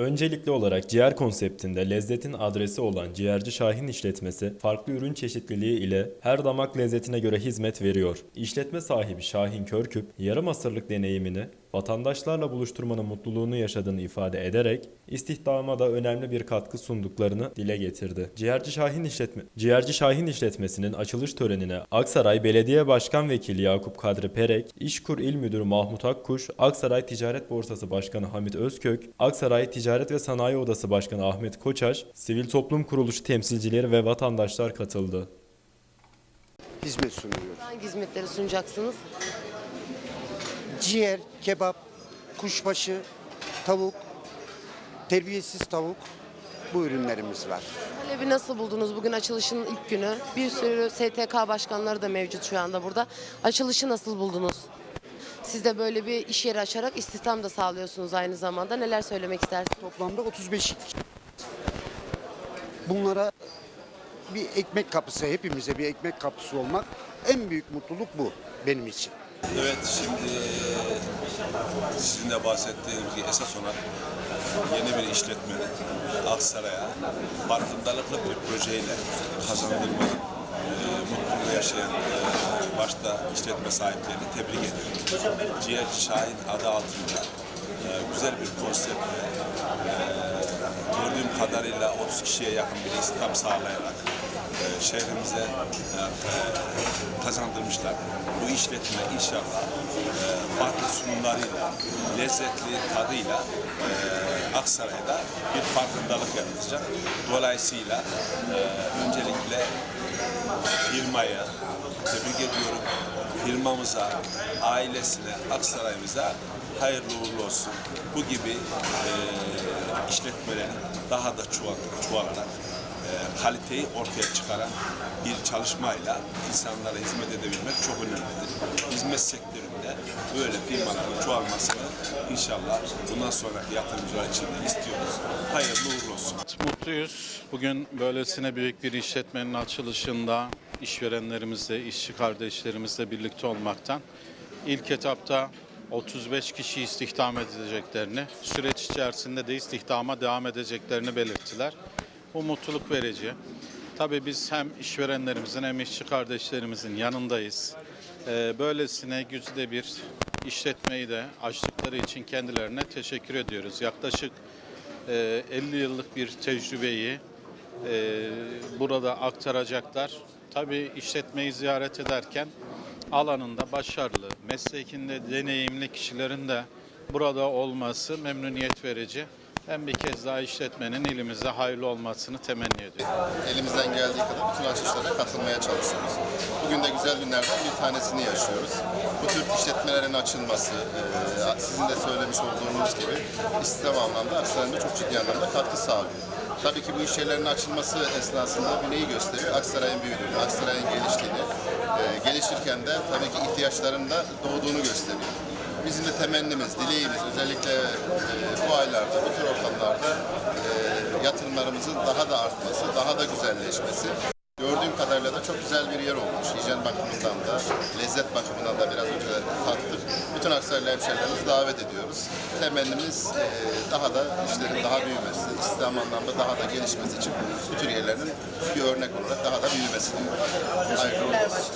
Öncelikli olarak ciğer konseptinde lezzetin adresi olan Ciğerci Şahin işletmesi farklı ürün çeşitliliği ile her damak lezzetine göre hizmet veriyor. İşletme sahibi Şahin Körküp yarım asırlık deneyimini vatandaşlarla buluşturmanın mutluluğunu yaşadığını ifade ederek istihdama da önemli bir katkı sunduklarını dile getirdi. Ciğerci Şahin işletme Ciğerci Şahin işletmesinin açılış törenine Aksaray Belediye Başkan Vekili Yakup Kadri Perek, İşkur İl Müdürü Mahmut Akkuş, Aksaray Ticaret Borsası Başkanı Hamit Özkök, Aksaray Ticaret ve Sanayi Odası Başkanı Ahmet Koçaş, sivil toplum kuruluşu temsilcileri ve vatandaşlar katıldı. hizmet sunuyoruz. Hangi hizmetleri sunacaksınız? Ciğer, kebap, kuşbaşı, tavuk, terbiyesiz tavuk bu ürünlerimiz var. Talebi nasıl buldunuz bugün açılışın ilk günü? Bir sürü STK başkanları da mevcut şu anda burada. Açılışı nasıl buldunuz? Siz de böyle bir iş yeri açarak istihdam da sağlıyorsunuz aynı zamanda. Neler söylemek istersiniz? Toplamda 35 kişi. Bunlara bir ekmek kapısı, hepimize bir ekmek kapısı olmak en büyük mutluluk bu benim için. Evet şimdi sizin de bahsettiğiniz gibi esas olan yeni bir işletmenin Aksaray'a farkındalıklı bir projeyle kazandırmanın mutluluğunu yaşayan başta işletme sahiplerini tebrik ediyorum. Ciğerci Şahin adı altında güzel bir konseptle gördüğüm kadarıyla 30 kişiye yakın bir istihdam sağlayarak şehrimize e, e, kazandırmışlar. Bu işletme inşallah e, farklı sunumlarıyla, lezzetli tadıyla Aksaray'da bir farkındalık yaratacak. Dolayısıyla öncelikle firmaya tebrik ediyorum. Firmamıza, ailesine, Aksaray'ımıza hayırlı uğurlu olsun. Bu gibi e, işletmelerin daha da çoğal, çoğalarak e, kaliteyi ortaya çıkaran bir çalışmayla insanlara hizmet edebilmek çok önemlidir. Hizmet sektöründe böyle firmaların çoğalmasını inşallah bundan sonraki yatırımcılar için de istiyoruz. Hayırlı uğurlu olsun. Mutluyuz. Bugün böylesine büyük bir işletmenin açılışında işverenlerimizle, işçi kardeşlerimizle birlikte olmaktan ilk etapta 35 kişi istihdam edeceklerini, süreç içerisinde de istihdama devam edeceklerini belirttiler. Bu verici. Tabii biz hem işverenlerimizin hem işçi kardeşlerimizin yanındayız. Ee, Böylesine güzide bir işletmeyi de açtıkları için kendilerine teşekkür ediyoruz. Yaklaşık e, 50 yıllık bir tecrübeyi e, burada aktaracaklar. Tabii işletmeyi ziyaret ederken alanında başarılı, meslekinde deneyimli kişilerin de burada olması memnuniyet verici. Ben bir kez daha işletmenin ilimize hayırlı olmasını temenni ediyorum. elimizden geldiği kadar bütün açılışlara katılmaya çalışıyoruz. Bugün de güzel günlerden bir tanesini yaşıyoruz. Bu tür işletmelerin açılması, e, sizin de söylemiş olduğunuz gibi istihdam anlamda Aksaray'ın çok ciddi anlamda katkı sağlıyor. Tabii ki bu iş yerlerinin açılması esnasında bu neyi gösteriyor? Aksaray'ın büyüdüğünü, Aksaray'ın geliştiğini, e, gelişirken de tabii ki ihtiyaçların da doğduğunu gösteriyor. Bizim de temennimiz, dileğimiz özellikle e, bu aylarda, bu tür ortamlarda e, yatırımlarımızın daha da artması, daha da güzelleşmesi. Gördüğüm kadarıyla da çok güzel bir yer olmuş. Hijyen bakımından da, lezzet bakımından da biraz önce tattık. Bütün Aksaraylı hemşehrilerimizi davet ediyoruz. Temennimiz e, daha da işlerin daha büyümesi, İslam anlamda daha da gelişmesi için bu tür yerlerin bir örnek olarak daha da büyümesi diyorum. Hayırlı.